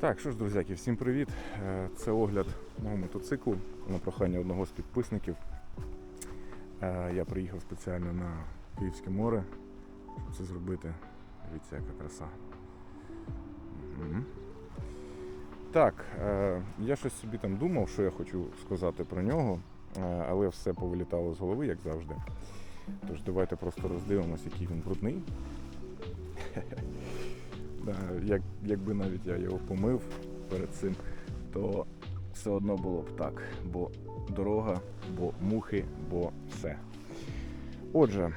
Так, що ж, друзяки, всім привіт. Е, Це огляд мого мотоциклу на прохання одного з підписників. Е, Я приїхав спеціально на Київське море, щоб це зробити. Дивіться, яка краса. Так, е, я щось собі там думав, що я хочу сказати про нього, але все повилітало з голови, як завжди. Тож давайте просто роздивимося, який він брудний. Як, якби навіть я його помив перед цим, то все одно було б так. Бо дорога, бо мухи, бо все. Отже,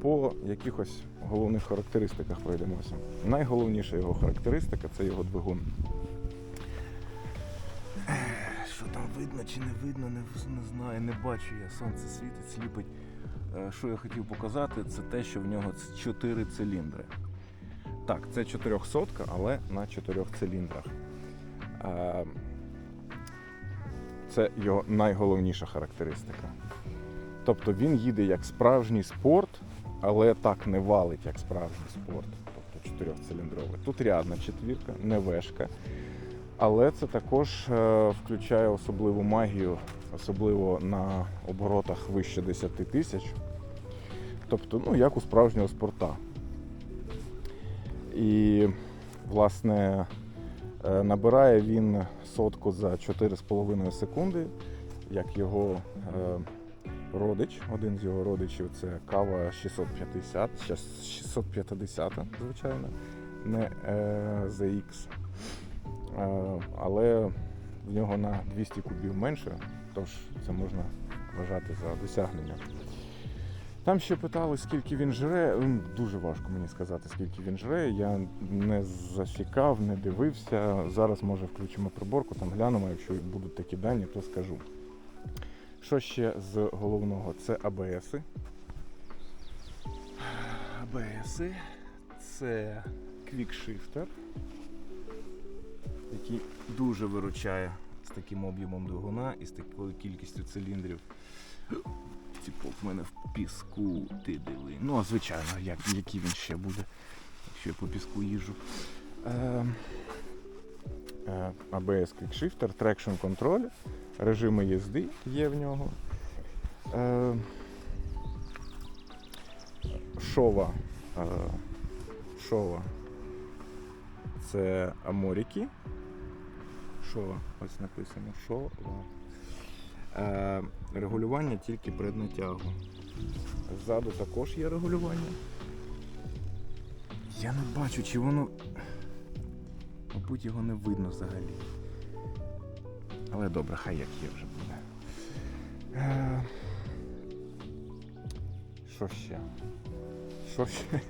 по якихось головних характеристиках пройдемося. Найголовніша його характеристика це його двигун. Що там видно чи не видно, не, не знаю, не бачу я. Сонце світить, сліпить. Е, Що я хотів показати, це те, що в нього 4 циліндри. Так, це 400, але на 4 циліндрах. Е, Це його найголовніша характеристика. Тобто він їде як справжній спорт, але так не валить, як справжній спорт. Тобто 4-циліндровий. Тут рядна четвірка, не вешка. Але це також е, включає особливу магію, особливо на оборотах вище 10 тисяч. Тобто, ну, як у справжнього спорта. І, власне, е, набирає він сотку за 4,5 секунди, як його е, родич, один з його родичів це кава 650, 650, звичайно, не ZX. Е, але в нього на 200 кубів менше, тож це можна вважати за досягнення. Там ще питали, скільки він жре. Дуже важко мені сказати, скільки він жре. Я не засікав, не дивився. Зараз може включимо приборку, там глянемо, якщо будуть такі дані, то скажу. Що ще з головного? Це АБСи. АБСи. Це квікшифтер, який дуже виручає з таким об'ємом двигуна і з такою кількістю циліндрів. Типу, в мене в піску ти диви. Ну, а звичайно, як, який він ще буде, якщо я по піску їжджу. Е, е, ABS Traction Control, режими їзди є в нього. Е, шова. Е, шова. Це Аморіки. Шова, ось написано шова. Е, регулювання тільки преднатягу. Ззаду також є регулювання. Я не бачу, чи воно. Мабуть, його не видно взагалі. Але добре, хай як є вже буде. Е, Що ще? Що ще?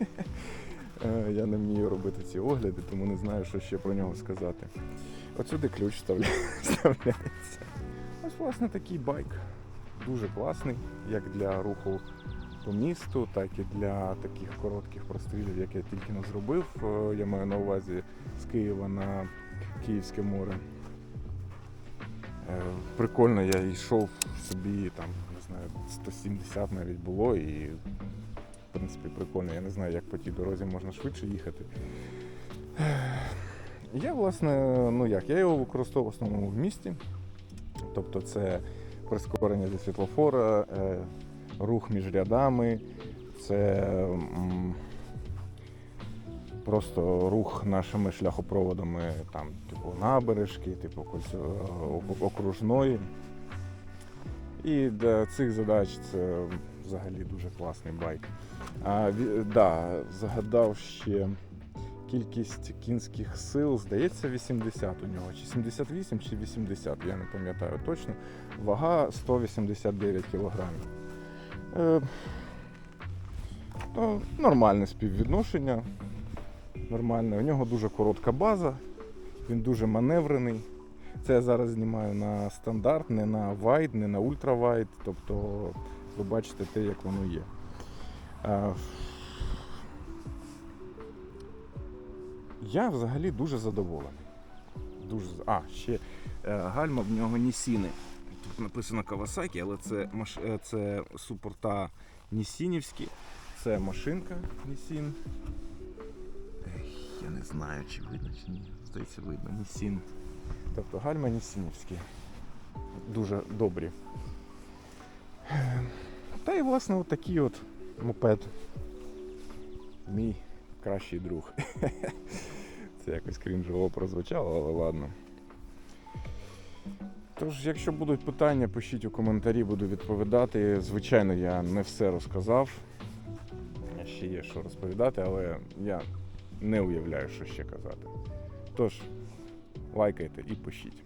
Е, Я не вмію робити ці огляди, тому не знаю, що ще про нього сказати. От ключ вставля- вставляється. Ось, власне, такий байк. Дуже класний, як для руху по місту, так і для таких коротких прострілів, як я тільки не зробив. Е, Я маю на увазі з Києва на Київське море. Е, Прикольно, я йшов собі там, не знаю, 170 навіть було і в принципі прикольно. Я не знаю, як по тій дорозі можна швидше їхати. Я, власне, ну як, я його використовував в основному в місті. Тобто це прискорення зі світлофора, е, рух між рядами, це просто рух нашими шляхопроводами, там, типу набережки, типу окружної. І для цих задач це взагалі дуже класний байк. А, да, згадав ще кількість кінських сил, здається, 80 у нього, чи 78, чи 80, я не пам'ятаю точно. Вага 189 кілограмів. Е, ну, нормальне співвідношення. Нормальне. У нього дуже коротка база, він дуже маневрений. Це я зараз знімаю на стандарт, не на вайд, не на ультравайд. Тобто ви бачите те, як воно є. Я взагалі дуже задоволений. Дуже... А, ще е, гальма в нього Нісіни. Тут написано Kawasaki, але це, маш... е, це супорта Нісінівські. Це машинка Нісін. Я не знаю, чи видно, чи ні. здається, видно. Нісін. Тобто гальма Нісінівські. Дуже добрі. Та і власне от от мопед. Мій кращий друг. Це якось крінжово прозвучало, але ладно. Тож, якщо будуть питання, пишіть у коментарі, буду відповідати. Звичайно, я не все розказав. Ще є що розповідати, але я не уявляю, що ще казати. Тож, лайкайте і пишіть.